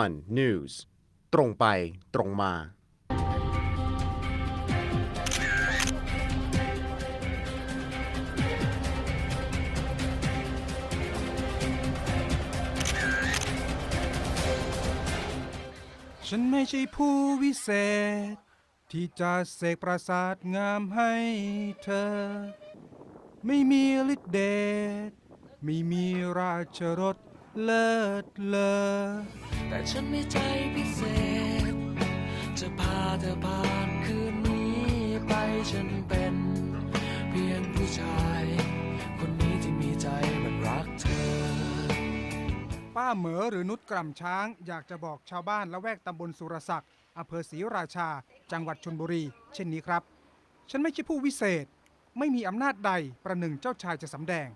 one news ตรงไปตรงมา ฉันไม่ใช่ผู้วิเศษ ที่จะเสกปราสาทงามให้เธอ ไม่มีฤทธิเดชไม่มีราชรถ เลิศเลอแต่ฉันมีใจพิเศษ จะพาเธอผ่านคืนนี้ไปฉันเป็น เพียงผู้ชาย คนนี้ที่มีใจมันรักเธอ ป้าเหมอหรือนุชกล่ำช้าง อยากจะบอกชาวบ้านละแวกตำบลสุรศักดิ์อำเภอศรีราชา จังหวัดชนบุรี เช่นนี้ครับ ฉันไม่ใช่ผู้วิเศษ ไม่มีอำนาจใดประหนึ่งเจ้าชายจะสำแดง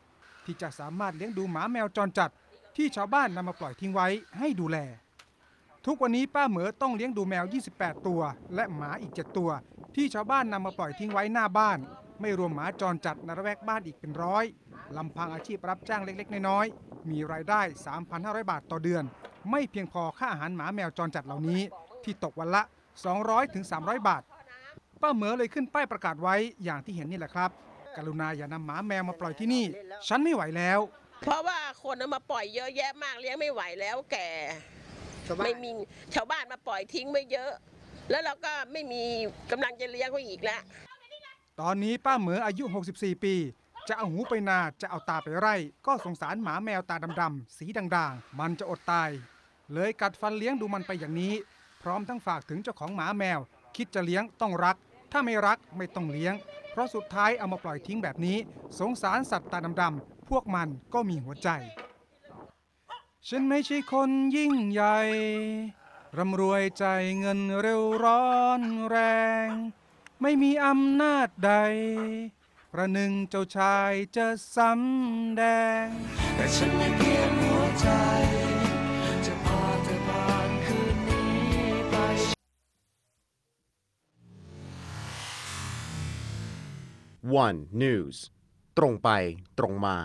ที่จะสามารถเลี้ยงดูหมาแมวจรจัด ที่ชาวบ้านนำมาปล่อยทิ้งไว้ให้ดูแล ทุกวันนี้ป้าเหมอต้องเลี้ยงดูแมว 28 ตัว และหมาอีก 7 ตัว ที่ชาวบ้านนำมาปล่อยทิ้งไว้หน้าบ้าน ไม่รวมหมาจรจัดในระแวกบ้านอีกเป็นร้อยลำพังอาชีพรับจ้างเล็กๆ น้อยๆ มีรายได้ 3,500 บาทต่อเดือน ไม่เพียงพอค่าอาหารหมาแมวจรจัดเหล่านี้ ที่ตกวันละ 200ถึง300 บาท ป้าเหมอเลยขึ้นป้ายประกาศไว้อย่างที่เห็นนี่แหละครับ กรุณาอย่านำหมาแมวมาปล่อยที่นี่ ฉันไม่ไหวแล้ว เพราะว่าคนเอามาปล่อยเยอะแยะมากเลี้ยงไม่ไหวแล้วแก่ไม่มีชาวบ้านมาปล่อยทิ้งไม่เยอะ แล้วเราก็ไม่มีกำลังจะเลี้ยงเขาอีกแล้ว ตอนนี้ป้าเหมออายุ 64 ปี จะเอาหูไปนาจะเอาตาไปไร่ ก็สงสารหมาแมวตาดำๆสีด่างๆ มันจะอดตาย เลยกัดฟันเลี้ยงดูมันไปอย่างนี้ พร้อมทั้งฝากถึงเจ้าของหมาแมว คิดจะเลี้ยงต้องรัก ถ้าไม่รักไม่ต้องเลี้ยง เพราะสุดท้ายเอามาปล่อยทิ้งแบบนี้ สงสารสัตว์ตาดำๆ พวกมันก็มีหัวใจ ฉันไม่ใช่คนยิ่งใหญ่ ร่ำรวยใจเงินเร็วร้อนแรง ไม่มีอำนาจใด ประหนึ่งเจ้าชายจะสำแดง แต่ฉันไม่เพียงหัวใจ จะพาเธอผ่านคืนนี้ไป one news ตรงไปตรงมา